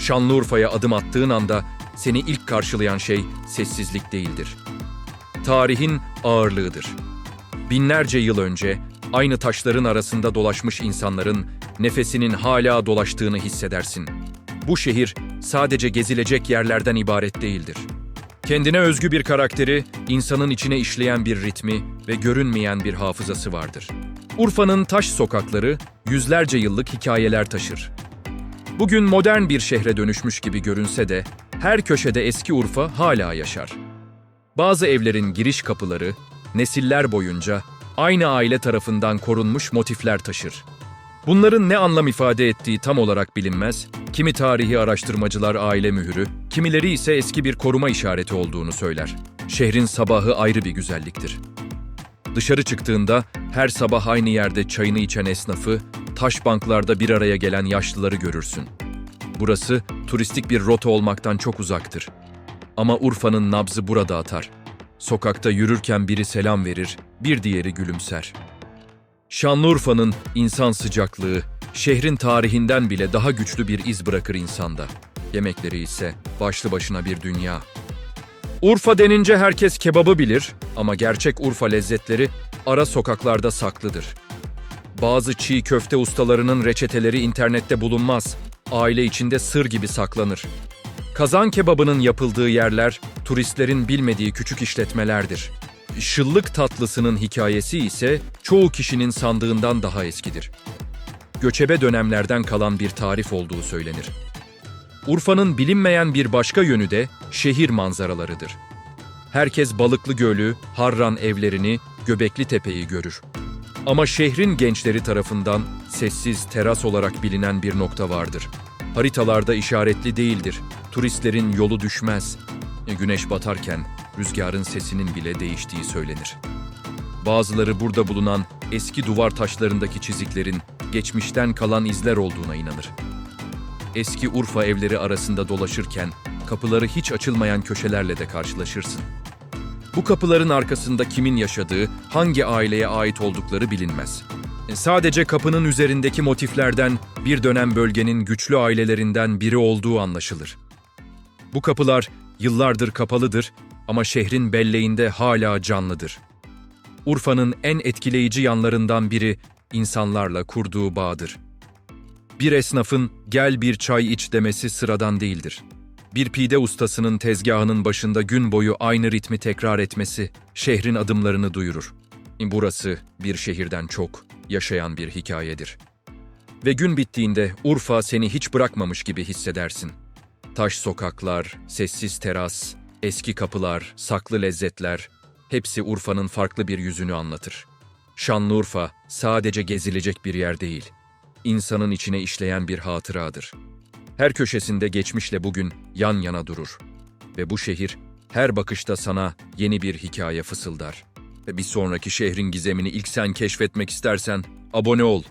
Şanlıurfa'ya adım attığın anda seni ilk karşılayan şey sessizlik değildir. Tarihin ağırlığıdır. Binlerce yıl önce aynı taşların arasında dolaşmış insanların nefesinin hala dolaştığını hissedersin. Bu şehir sadece gezilecek yerlerden ibaret değildir. Kendine özgü bir karakteri, insanın içine işleyen bir ritmi ve görünmeyen bir hafızası vardır. Urfa'nın taş sokakları yüzlerce yıllık hikayeler taşır. Bugün modern bir şehre dönüşmüş gibi görünse de her köşede eski Urfa hala yaşar. Bazı evlerin giriş kapıları nesiller boyunca aynı aile tarafından korunmuş motifler taşır. Bunların ne anlam ifade ettiği tam olarak bilinmez, kimi tarihi araştırmacılar aile mühürü, kimileri ise eski bir koruma işareti olduğunu söyler. Şehrin sabahı ayrı bir güzelliktir. Dışarı çıktığında her sabah aynı yerde çayını içen esnafı, taş banklarda bir araya gelen yaşlıları görürsün. Burası turistik bir rota olmaktan çok uzaktır. Ama Urfa'nın nabzı burada atar. Sokakta yürürken biri selam verir, bir diğeri gülümser. Şanlıurfa'nın insan sıcaklığı, şehrin tarihinden bile daha güçlü bir iz bırakır insanda. Yemekleri ise başlı başına bir dünya. Urfa denince herkes kebabı bilir ama gerçek Urfa lezzetleri ara sokaklarda saklıdır. Bazı çiğ köfte ustalarının reçeteleri internette bulunmaz. Aile içinde sır gibi saklanır. Kazan kebabının yapıldığı yerler turistlerin bilmediği küçük işletmelerdir. Şıllık tatlısının hikayesi ise çoğu kişinin sandığından daha eskidir. Göçebe dönemlerden kalan bir tarif olduğu söylenir. Urfa'nın bilinmeyen bir başka yönü de şehir manzaralarıdır. Herkes Balıklı Gölü, Harran evlerini, Göbekli Tepe'yi görür. Ama şehrin gençleri tarafından sessiz teras olarak bilinen bir nokta vardır. Haritalarda işaretli değildir. Turistlerin yolu düşmez. E, Güneş batarken rüzgarın sesinin bile değiştiği söylenir. Bazıları burada bulunan eski duvar taşlarındaki çiziklerin geçmişten kalan izler olduğuna inanır. Eski Urfa evleri arasında dolaşırken kapıları hiç açılmayan köşelerle de karşılaşırsın. Bu kapıların arkasında kimin yaşadığı, hangi aileye ait oldukları bilinmez. E, Sadece kapının üzerindeki motiflerden bir dönem bölgenin güçlü ailelerinden biri olduğu anlaşılır. Bu kapılar yıllardır kapalıdır ama şehrin belleğinde hala canlıdır. Urfa'nın en etkileyici yanlarından biri insanlarla kurduğu bağdır. Bir esnafın gel bir çay iç demesi sıradan değildir. Bir pide ustasının tezgahının başında gün boyu aynı ritmi tekrar etmesi şehrin adımlarını duyurur. Burası bir şehirden çok yaşayan bir hikayedir. Ve gün bittiğinde Urfa seni hiç bırakmamış gibi hissedersin. Taş sokaklar, sessiz teras, eski kapılar, saklı lezzetler, hepsi Urfa'nın farklı bir yüzünü anlatır. Şanlıurfa sadece gezilecek bir yer değil, insanın içine işleyen bir hatıradır. Her köşesinde geçmişle bugün yan yana durur. Ve bu şehir her bakışta sana yeni bir hikaye fısıldar. Ve bir sonraki şehrin gizemini ilk sen keşfetmek istersen abone ol